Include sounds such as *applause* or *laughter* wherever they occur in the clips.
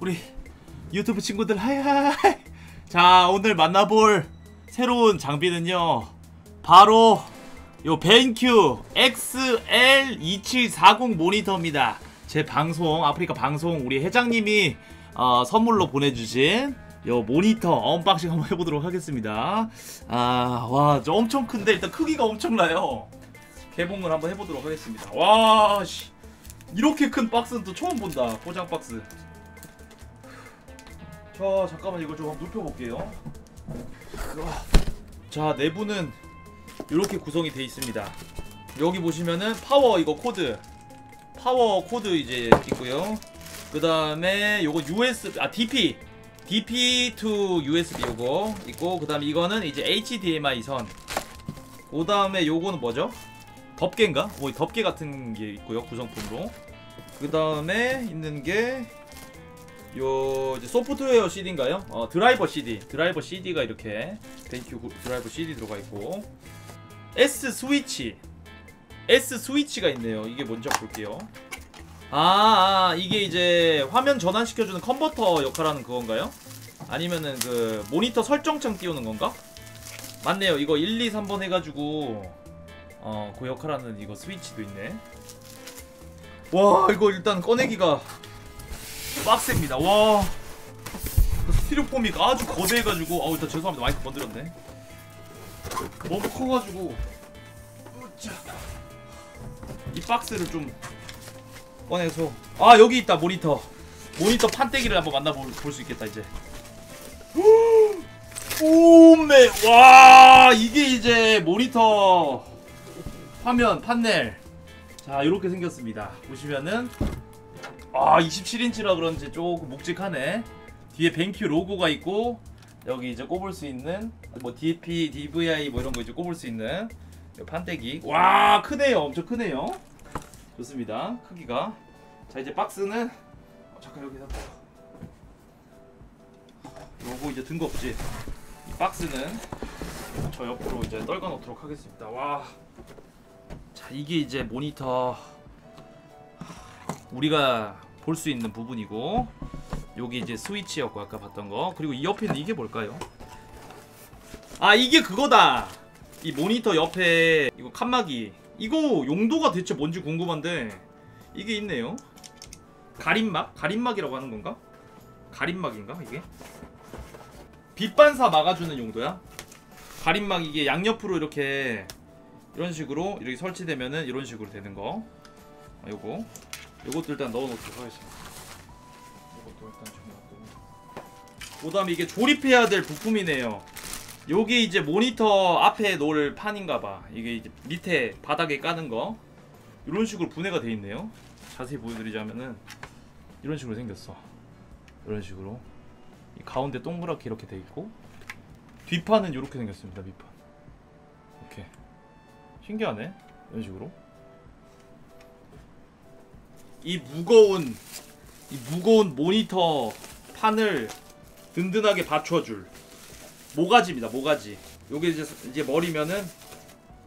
우리 유튜브 친구들 하이하이. 자 오늘 만나볼 새로운 장비는요. 바로 요 벤큐 XL2740 모니터입니다. 제 방송 아프리카 방송 우리 회장님이 어, 선물로 보내주신 요 모니터 언박싱 한번 해보도록 하겠습니다. 아와 엄청 큰데 일단 크기가 엄청나요. 개봉을 한번 해보도록 하겠습니다. 와씨. 이렇게 큰 박스는 또 처음 본다. 포장 박스 자 잠깐만 이걸 좀 눕혀볼게요. 자 내부는 이렇게 구성이 돼 있습니다. 여기 보시면은 파워 이거 코드. 파워 코드 이제 있고요. 그 다음에 요거 USB 아 DP DP to USB 요거 있고 그 다음에 이거는 이제 HDMI 선그 다음에 요거는 뭐죠? 덮개인가? 뭐 덮개 같은 게 있고요 구성품으로. 그 다음에 있는 게 요 소프트웨어 CD인가요? 어 드라이버 CD 드라이버 CD가 이렇게 벤큐 드라이버 CD 들어가 있고 S 스위치 S 스위치가 있네요 이게 한번 볼게요 아, 아 이게 이제 화면 전환시켜주는 컨버터 역할하는 그건가요? 아니면은 그 모니터 설정창 띄우는 건가? 맞네요 이거 1, 2, 3번 해가지고 어, 그 역할하는 이거 스위치도 있네. 와, 이거 일단 꺼내기가 빡셉니다. 와. 스티로폼이 아주 거대해가지고, 아우, 일단 죄송합니다. 마이크 건드렸네. 너무 커가지고. 이 박스를 좀 꺼내서. 아, 여기 있다, 모니터. 모니터 판때기를 한번 만나볼 수 있겠다, 이제. 오메, 와, 이게 이제 모니터 화면 판넬 자 이렇게 생겼습니다 보시면은 아 27인치라 그런지 조금 묵직하네. 뒤에 벤큐 로고가 있고 여기 이제 꼽을 수 있는 뭐 DP, DVI 뭐 이런 거 이제 꼽을 수 있는 판때기. 와 크네요. 엄청 크네요. 좋습니다. 크기가. 자 이제 박스는 어, 잠깐 여기다 요거 이제 든 거 없지? 이 박스는 저 옆으로 이제 떨궈 놓도록 하겠습니다. 와. 자, 이게 이제 모니터. 우리가 볼 수 있는 부분이고 여기 이제 스위치였고 아까 봤던 거 그리고 이 옆에는 이게 뭘까요? 아 이게 그거다 이 모니터 옆에 이거 칸막이 이거 용도가 대체 뭔지 궁금한데 이게 있네요 가림막? 가림막이라고 하는 건가? 가림막인가 이게? 빛 반사 막아주는 용도야? 가림막 이게 양옆으로 이렇게 이런 식으로 이렇게 설치되면은 이런 식으로 되는 거 아, 요거 요것도 일단 넣어놓도록 하겠습니다. 요것도 일단 좀 넣고. 그 다음에 이게 조립해야 될 부품이네요. 요게 이제 모니터 앞에 놓을 판인가봐. 이게 이제 밑에 바닥에 까는 거. 이런 식으로 분해가 돼 있네요. 자세히 보여드리자면은 이런 식으로 생겼어. 이런 식으로. 이 가운데 동그랗게 이렇게 돼 있고 뒷판은 이렇게 생겼습니다 밑판. 이렇게 신기하네. 이런 식으로 이 무거운 이 무거운 모니터 판을 든든하게 받쳐줄 모가지입니다 모가지. 요게 이제, 이제 머리면은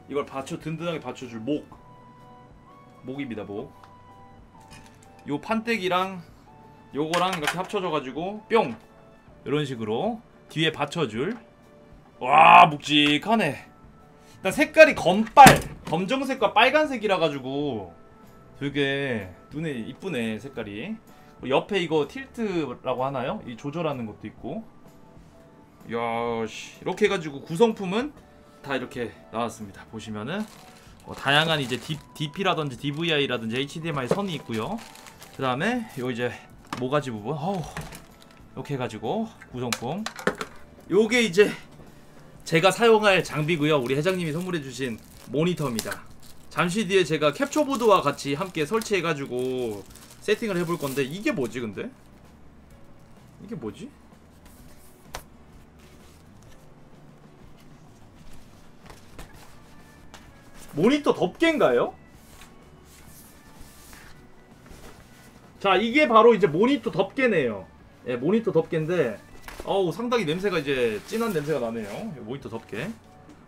이걸 받쳐 든든하게 받쳐줄 목. 목입니다 목 요 판때기랑 요거랑 이렇게 합쳐져 가지고 뿅! 이런 식으로 뒤에 받쳐줄. 와 묵직하네. 일단 색깔이 검빨 검정색과 빨간색이라 가지고 되게 눈에 이쁘네 색깔이. 옆에 이거 틸트라고 하나요? 이 조절하는 것도 있고. 야씨. 이렇게 해가지고 구성품은 다 이렇게 나왔습니다. 보시면은. 뭐 다양한 이제 DP라든지 DVI라든지 HDMI 선이 있고요. 그 다음에 요 이제 모가지 부분. 어우. 이렇게 해가지고 구성품. 요게 이제 제가 사용할 장비고요. 우리 회장님이 선물해주신 모니터입니다 잠시 뒤에 제가 캡처보드와 같이 함께 설치해가지고 세팅을 해볼 건데 이게 뭐지 근데? 이게 뭐지? 모니터 덮개인가요? 자 이게 바로 이제 모니터 덮개네요 예 모니터 덮개인데 어우 상당히 냄새가 이제 진한 냄새가 나네요 모니터 덮개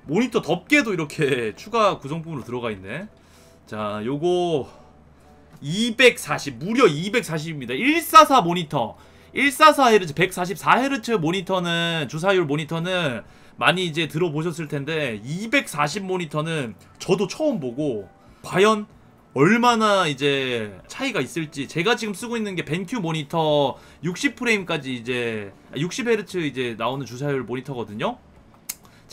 모니터 덮개도 이렇게 *laughs* 추가 구성품으로 들어가 있네. 자 요거 240 무려 240입니다. 144 모니터. 144Hz 144Hz 모니터는 주사율 모니터는 많이 이제 들어보셨을 텐데 240 모니터는 저도 처음 보고 과연 얼마나 이제 차이가 있을지. 제가 지금 쓰고 있는 게 벤큐 모니터 60프레임까지 이제 60Hz 이제 나오는 주사율 모니터거든요.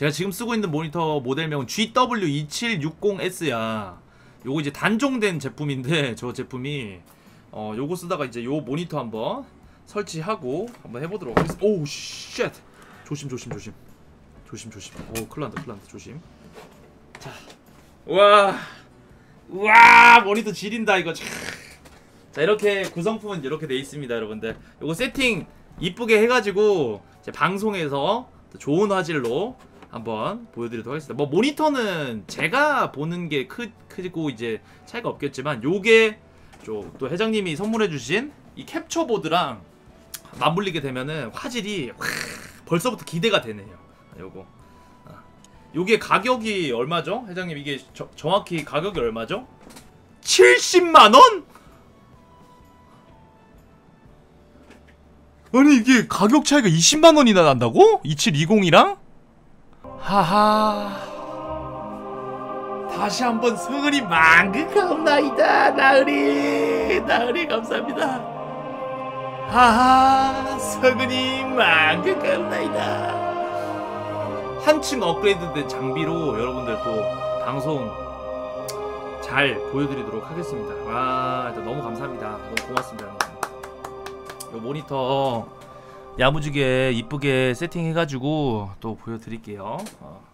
제가 지금 쓰고 있는 모니터 모델명은 GW2760S야. 요거 이제 단종된 제품인데 *laughs* 저 제품이 어 요거 쓰다가 이제 요 모니터 한번 설치하고 한번 해보도록 하겠습니다. 오우 쉣. 조심 조심 조심. 조심 조심. 오 클란다 클란다 조심. 자, 와, 와 모니터 지린다 이거. 참. 자 이렇게 구성품은 이렇게 돼 있습니다, 여러분들. 요거 세팅 이쁘게 해가지고 제 방송에서 또 좋은 화질로 한번 보여드리도록 하겠습니다. 뭐 모니터는 제가 보는 게 크, 크고 이제 차이가 없겠지만 요게 좀 또 회장님이 선물해주신 이 캡처보드랑 맞물리게 되면은 화질이 와, 벌써부터 기대가 되네요. 요거. 아. 요게 가격이 얼마죠? 회장님 이게 저- 정확히 가격이 얼마죠? 70만 원? 아니 이게 가격 차이가 20만 원이나 난다고? 2720이랑? 하하. 다시 한번 성은이 만극하옵나이다 나으리. 나으리 감사합니다. 하하 성은이 만극하옵나이다. 한층 업그레이드된 장비로 여러분들 또 방송 잘 보여드리도록 하겠습니다. 와 일단 너무 감사합니다. 너무 고맙습니다. 요 모니터 야무지게 이쁘게 세팅해가지고 또 보여드릴게요 어.